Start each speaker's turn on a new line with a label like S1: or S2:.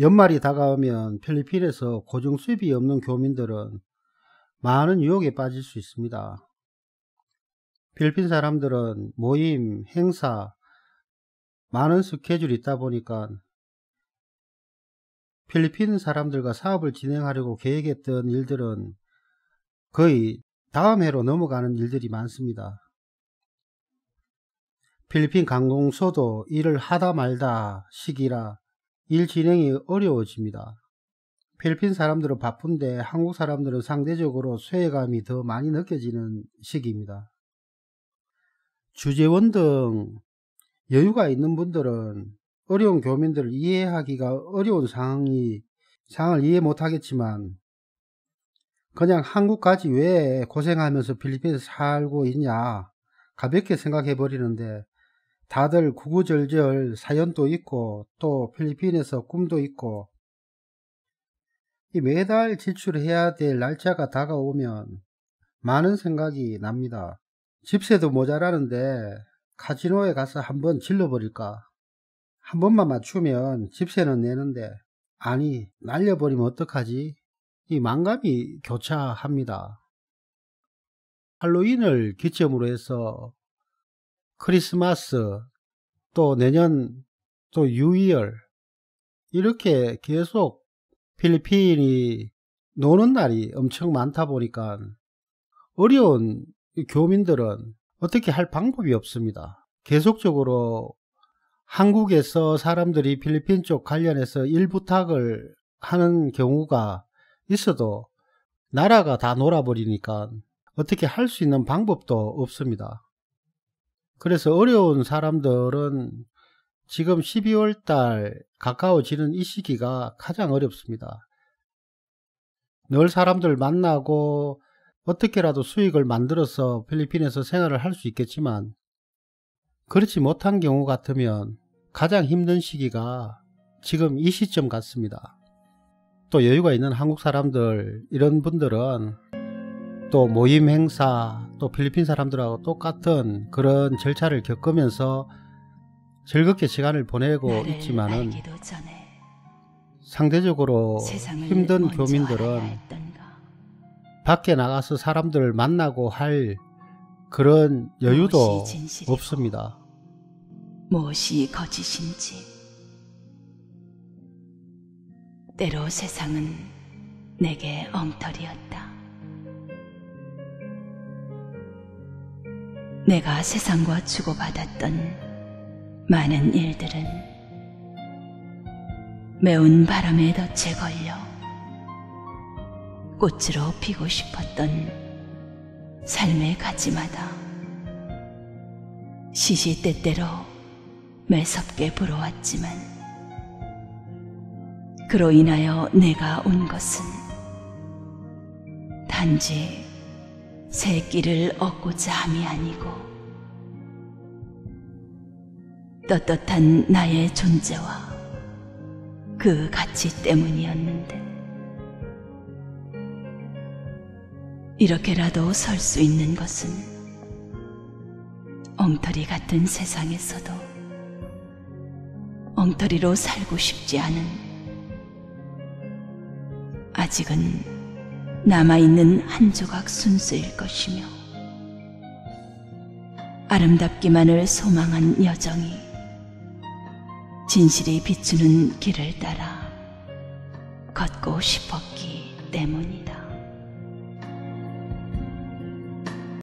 S1: 연말이 다가오면 필리핀에서 고정 수입이 없는 교민들은 많은 유혹에 빠질 수 있습니다. 필리핀 사람들은 모임, 행사, 많은 스케줄이 있다 보니까 필리핀 사람들과 사업을 진행하려고 계획했던 일들은 거의 다음 해로 넘어가는 일들이 많습니다. 필리핀 관공서도 일을 하다 말다 시기라 일 진행이 어려워집니다. 필리핀 사람들은 바쁜데 한국 사람들은 상대적으로 쇠감이 더 많이 느껴지는 시기입니다. 주재원 등 여유가 있는 분들은 어려운 교민들을 이해하기가 어려운 상황이 상황을 이해 못하겠지만 그냥 한국 까지 왜 고생하면서 필리핀에서 살고 있냐 가볍게 생각해 버리는데 다들 구구절절 사연도 있고 또 필리핀에서 꿈도 있고 이 매달 지출해야 될 날짜가 다가오면 많은 생각이 납니다. 집세도 모자라는데 카지노에 가서 한번 질러버릴까? 한 번만 맞추면 집세는 내는데 아니 날려버리면 어떡하지? 이 망감이 교차합니다. 할로윈을 기점으로 해서 크리스마스 또 내년 또 유이얼 이렇게 계속 필리핀이 노는 날이 엄청 많다 보니까 어려운 교민들은 어떻게 할 방법이 없습니다. 계속적으로 한국에서 사람들이 필리핀 쪽 관련해서 일 부탁을 하는 경우가 있어도 나라가 다 놀아버리니까 어떻게 할 수 있는 방법도 없습니다. 그래서 어려운 사람들은 지금 12월 달 가까워지는 이 시기가 가장 어렵습니다. 늘 사람들 만나고 어떻게라도 수익을 만들어서 필리핀에서 생활을 할 수 있겠지만 그렇지 못한 경우 같으면 가장 힘든 시기가 지금 이 시점 같습니다. 또 여유가 있는 한국 사람들 이런 분들은 또 모임 행사 또 필리핀 사람들하고 똑같은 그런 절차를 겪으면서 즐겁게 시간을 보내고 있지만은 상대적으로 힘든 교민들은 밖에 나가서 사람들을 만나고 할 그런 여유도 없습니다.
S2: 무엇이 거짓인지 때로 세상은 내게 엉터리였다. 내가 세상과 주고받았던 많은 일들은 매운 바람에 덫에 걸려 꽃으로 피고 싶었던 삶의 가지마다 시시때때로 매섭게 불어왔지만 그로 인하여 내가 온 것은 단지 새끼를 얻고자 함이 아니고 떳떳한 나의 존재와 그 가치 때문이었는데 이렇게라도 설 수 있는 것은 엉터리 같은 세상에서도 엉터리로 살고 싶지 않은 아직은 남아있는 한 조각 순수일 것이며 아름답기만을 소망한 여정이 진실이 비추는 길을 따라 걷고 싶었기 때문이다.